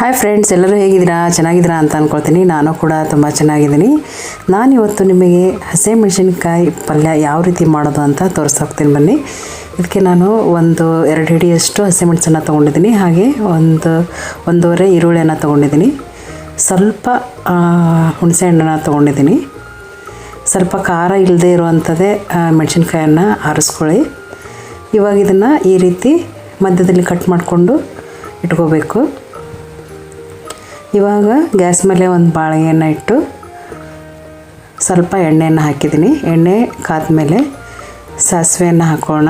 Hi friends ಎಲ್ಲರೂ ಹೇಗಿದ್ದೀರಾ? ಚೆನ್ನಾಗಿದ್ದೀರಾ ಅಂತ ಅಂದ್ಕೊಳ್ತೀನಿ ನಾನು ಕೂಡ ತುಂಬ ಚೆನ್ನಾಗಿದ್ದೀನಿ. ನಾನು ಇವತ್ತು ನಿಮಗೆ ಹಸಿಮೆಣಸಿನ್ಕಾಯಿ ಪಲ್ಯ ಯಾವ ರೀತಿ ಮಾಡೋದು ಅಂತ ತೋರಿಸೋಗ್ತೀನಿ ಬನ್ನಿ. ಇದಕ್ಕೆ ನಾನು ಒಂದು ಎರಡು ಹಿಡಿಯಷ್ಟು ಹಸಿಮೆಣಸನ್ನು ತೊಗೊಂಡಿದ್ದೀನಿ. ಹಾಗೆ ಒಂದು ಒಂದೂವರೆ ಈರುಳ್ಳಿಯನ್ನು ತೊಗೊಂಡಿದ್ದೀನಿ. ಸ್ವಲ್ಪ ಹುಣಸೆ ಹಣ್ಣನ್ನು ತೊಗೊಂಡಿದ್ದೀನಿ. ಸ್ವಲ್ಪ ಖಾರ ಇಲ್ಲದೆ ಇರುವಂಥದ್ದೇ ಮೆಣಸಿನ್ಕಾಯನ್ನು ಆರಿಸ್ಕೊಳ್ಳಿ. ಇವಾಗ ಇದನ್ನು ಈ ರೀತಿ ಮಧ್ಯದಲ್ಲಿ ಕಟ್ ಮಾಡಿಕೊಂಡು ಇಟ್ಕೋಬೇಕು. ಇವಾಗ ಗ್ಯಾಸ್ ಮೇಲೆ ಒಂದು ಬಾಳೆಯನ್ನು ಇಟ್ಟು ಸ್ವಲ್ಪ ಎಣ್ಣೆಯನ್ನು ಹಾಕಿದ್ದೀನಿ. ಎಣ್ಣೆ ಕಾದ್ಮೇಲೆ ಸಾಸಿವೆಯನ್ನು ಹಾಕೋಣ.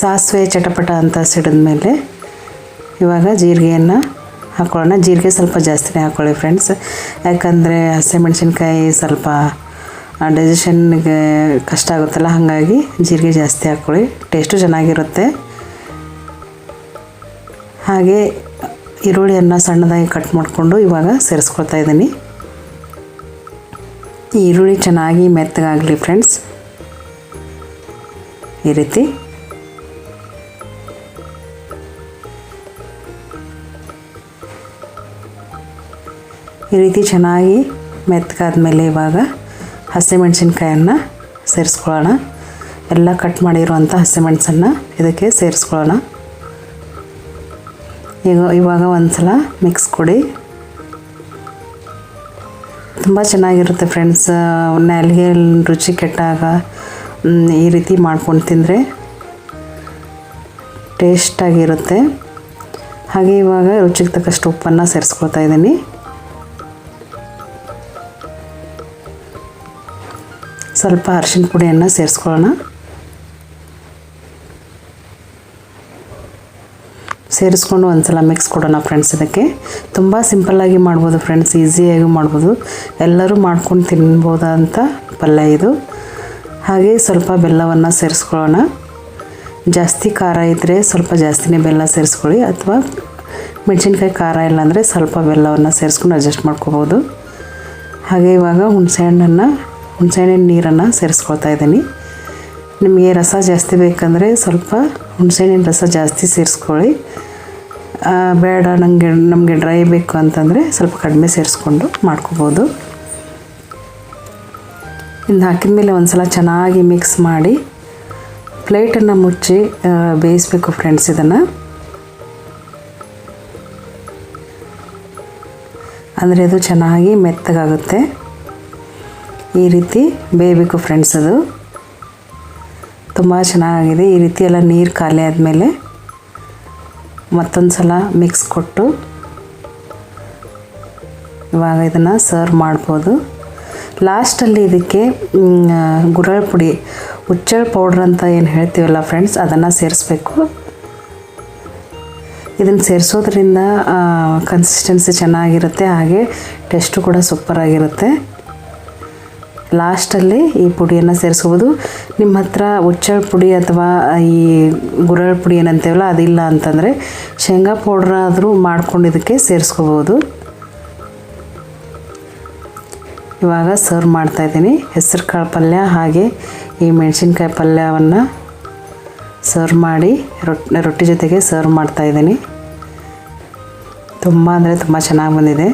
ಸಾಸಿವೆ ಚಟಪಟ ಅಂತ ಸಿಡಿದ ಮೇಲೆ ಇವಾಗ ಜೀರಿಗೆಯನ್ನು ಹಾಕೊಳ್ಳೋಣ. ಜೀರಿಗೆ ಸ್ವಲ್ಪ ಜಾಸ್ತಿನೇ ಹಾಕ್ಕೊಳ್ಳಿ ಫ್ರೆಂಡ್ಸ್. ಯಾಕಂದರೆ ಹಸಿಮೆಣಸಿನ್ಕಾಯಿ ಸ್ವಲ್ಪ ಡೈಜೆಷನ್ಗೆ ಕಷ್ಟ ಆಗುತ್ತಲ್ಲ, ಹಾಗಾಗಿ ಜೀರಿಗೆ ಜಾಸ್ತಿ ಹಾಕ್ಕೊಳ್ಳಿ ಟೇಸ್ಟು ಚೆನ್ನಾಗಿರುತ್ತೆ. ಹಾಗೆ ಈರುಳ್ಳಿಯನ್ನು ಸಣ್ಣದಾಗಿ ಕಟ್ ಮಾಡಿಕೊಂಡು ಇವಾಗ ಸೇರಿಸ್ಕೊಳ್ತಾ ಇದ್ದೀನಿ. ಈ ಈರುಳ್ಳಿ ಚೆನ್ನಾಗಿ ಮೆತ್ತಗಾಗಲಿ ಫ್ರೆಂಡ್ಸ್ ಈ ರೀತಿ. ಈ ರೀತಿ ಚೆನ್ನಾಗಿ ಮೆತ್ತಗಾದ್ಮೇಲೆ ಇವಾಗ ಹಸಿಮೆಣಸಿನ್ಕಾಯನ್ನು ಸೇರಿಸ್ಕೊಳ್ಳೋಣ. ಎಲ್ಲ ಕಟ್ ಮಾಡಿರುವಂಥ ಹಸಿಮೆಣಸನ್ನು ಇದಕ್ಕೆ ಸೇರಿಸ್ಕೊಳ್ಳೋಣ. ಈಗ ಇವಾಗ ಒಂದು ಸಲ ಮಿಕ್ಸ್ ಕೊಡಿ. ತುಂಬ ಚೆನ್ನಾಗಿರುತ್ತೆ ಫ್ರೆಂಡ್ಸ್ ನಾಲಿಗೆ ರುಚಿ ಕೆಟ್ಟಾಗ ಈ ರೀತಿ ಮಾಡ್ಕೊಂಡು ತಿಂದರೆ ಟೇಸ್ಟಾಗಿರುತ್ತೆ ಹಾಗೆ ಇವಾಗ ರುಚಿಗೆ ತಕ್ಕಷ್ಟು ಉಪ್ಪನ್ನು ಸೇರಿಸ್ಕೊಳ್ತಾ ಇದ್ದೀನಿ. ಸ್ವಲ್ಪ ಅರಿಶಿನ ಪುಡಿಯನ್ನು ಸೇರಿಸ್ಕೊಳ್ಳೋಣ. ಸೇರಿಸ್ಕೊಂಡು ಒಂದು ಸಲ ಮಿಕ್ಸ್ ಕೊಡೋಣ ಫ್ರೆಂಡ್ಸ್ ಇದಕ್ಕೆ. ತುಂಬ ಸಿಂಪಲ್ಲಾಗಿ ಮಾಡ್ಬೋದು ಫ್ರೆಂಡ್ಸ್ ಈಸಿಯಾಗಿ ಮಾಡ್ಬೋದು. ಎಲ್ಲರೂ ಮಾಡ್ಕೊಂಡು ತಿನ್ಬೋದಂಥ ಪಲ್ಯ ಇದು. ಹಾಗೆ ಸ್ವಲ್ಪ ಬೆಲ್ಲವನ್ನು ಸೇರಿಸ್ಕೊಳ್ಳೋಣ. ಜಾಸ್ತಿ ಖಾರ ಇದ್ದರೆ ಸ್ವಲ್ಪ ಜಾಸ್ತಿನೇ ಬೆಲ್ಲ ಸೇರಿಸ್ಕೊಳ್ಳಿ, ಅಥವಾ ಮೆಣಸಿನ್ಕಾಯಿ ಖಾರ ಇಲ್ಲಾಂದರೆ ಸ್ವಲ್ಪ ಬೆಲ್ಲವನ್ನು ಸೇರಿಸ್ಕೊಂಡು ಅಡ್ಜಸ್ಟ್ ಮಾಡ್ಕೋಬೋದು. ಹಾಗೆ ಇವಾಗ ಹುಣಸೆಹಣ್ಣನ್ನು ಹುಣಸೆಹಣ್ಣಿನ ನೀರನ್ನು ಸೇರಿಸ್ಕೊಳ್ತಾ ಇದ್ದೀನಿ. ನಿಮಗೆ ರಸ ಜಾಸ್ತಿ ಬೇಕಂದರೆ ಸ್ವಲ್ಪ ಹುಣಸೆಹಣ್ಣಿನ ರಸ ಜಾಸ್ತಿ ಸೇರಿಸ್ಕೊಳ್ಳಿ. ಬೇಡ ನನಗೆ ನಮಗೆ ಡ್ರೈ ಬೇಕು ಅಂತಂದರೆ ಸ್ವಲ್ಪ ಕಡಿಮೆ ಸೇರಿಸ್ಕೊಂಡು ಮಾಡ್ಕೋಬೋದು. ಇನ್ನು ಹಾಕಿದ ಮೇಲೆ ಒಂದು ಸಲ ಚೆನ್ನಾಗಿ ಮಿಕ್ಸ್ ಮಾಡಿ ಪ್ಲೇಟನ್ನು ಮುಚ್ಚಿ ಬೇಯಿಸ್ಬೇಕು ಫ್ರೆಂಡ್ಸ್ ಇದನ್ನು. ಅಂದರೆ ಅದು ಚೆನ್ನಾಗಿ ಮೆತ್ತಗಾಗುತ್ತೆ. ಈ ರೀತಿ ಬೇಯಬೇಕು ಫ್ರೆಂಡ್ಸ್ ಅದು. ತುಂಬ ಚೆನ್ನಾಗಿದೆ. ಈ ರೀತಿ ಎಲ್ಲ ನೀರು ಖಾಲಿ ಆದಮೇಲೆ ಮತ್ತೊಂದು ಸಲ ಮಿಕ್ಸ್ ಕೊಟ್ಟು ಇವಾಗ ಇದನ್ನು ಸರ್ವ್ ಮಾಡ್ಬೋದು. ಲಾಸ್ಟಲ್ಲಿ ಇದಕ್ಕೆ ಗುರಳ್ ಪುಡಿ, ಹುಚ್ಚಳ ಪೌಡ್ರ್ ಅಂತ ಏನು ಹೇಳ್ತೀವಲ್ಲ ಫ್ರೆಂಡ್ಸ್ ಅದನ್ನು ಸೇರಿಸ್ಬೇಕು. ಇದನ್ನು ಸೇರಿಸೋದ್ರಿಂದ ಕನ್ಸಿಸ್ಟೆನ್ಸಿ ಚೆನ್ನಾಗಿರುತ್ತೆ, ಹಾಗೆ ಟೆಸ್ಟು ಕೂಡ ಸೂಪರಾಗಿರುತ್ತೆ ಲಾಸ್ಟಲ್ಲಿ ಈ ಪುಡಿಯನ್ನು ಸೇರಿಸ್ಬೋದು. ನಿಮ್ಮ ಹತ್ರ ಹುಚ್ಚಳ ಪುಡಿ ಅಥವಾ ಈ ಗುರಳ್ ಪುಡಿ ಏನಂತೇವಲ್ಲ, ಅದಿಲ್ಲ ಅಂತಂದರೆ ಶೇಂಗಾ ಪೌಡ್ರ್ ಆದರೂ ಮಾಡ್ಕೊಂಡು ಇದಕ್ಕೆ ಸೇರಿಸ್ಕೋಬೋದು. ಇವಾಗ ಸರ್ವ್ ಮಾಡ್ತಾಯಿದ್ದೀನಿ ಹೆಸರು ಕಾಳು ಪಲ್ಯ ಹಾಗೆ ಈ ಮೆಣಸಿನ್ಕಾಯಿ ಪಲ್ಯವನ್ನು ಸರ್ವ್ ಮಾಡಿ ರೊಟ್ಟಿ ರೊಟ್ಟಿ ಜೊತೆಗೆ ಸರ್ವ್ ಮಾಡ್ತಾಯಿದ್ದೀನಿ ತುಂಬ ಅಂದರೆ ತುಂಬ ಚೆನ್ನಾಗಿ ಬಂದಿದೆ.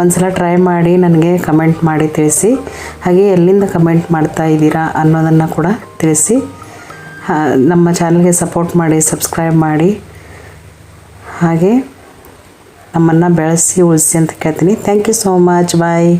ಒಂದು ಸಲ ಟ್ರೈ ಮಾಡಿ ನನಗೆ ಕಮೆಂಟ್ ಮಾಡಿ ತಿಳಿಸಿ. ಹಾಗೆ ಎಲ್ಲಿಂದ ಕಮೆಂಟ್ ಮಾಡ್ತಾ ಇದ್ದೀರಾ ಅನ್ನೋದನ್ನು ಕೂಡ ತಿಳಿಸಿ. ನಮ್ಮ ಚಾನಲ್ಗೆ ಸಪೋರ್ಟ್ ಮಾಡಿ ಸಬ್ಸ್ಕ್ರೈಬ್ ಮಾಡಿ. ಹಾಗೆ ನಮ್ಮನ್ನು ಬೆಳೆಸಿ, ಉಳಿಸಿ ಅಂತ ಕೇಳ್ತೀನಿ. Thank you so much bye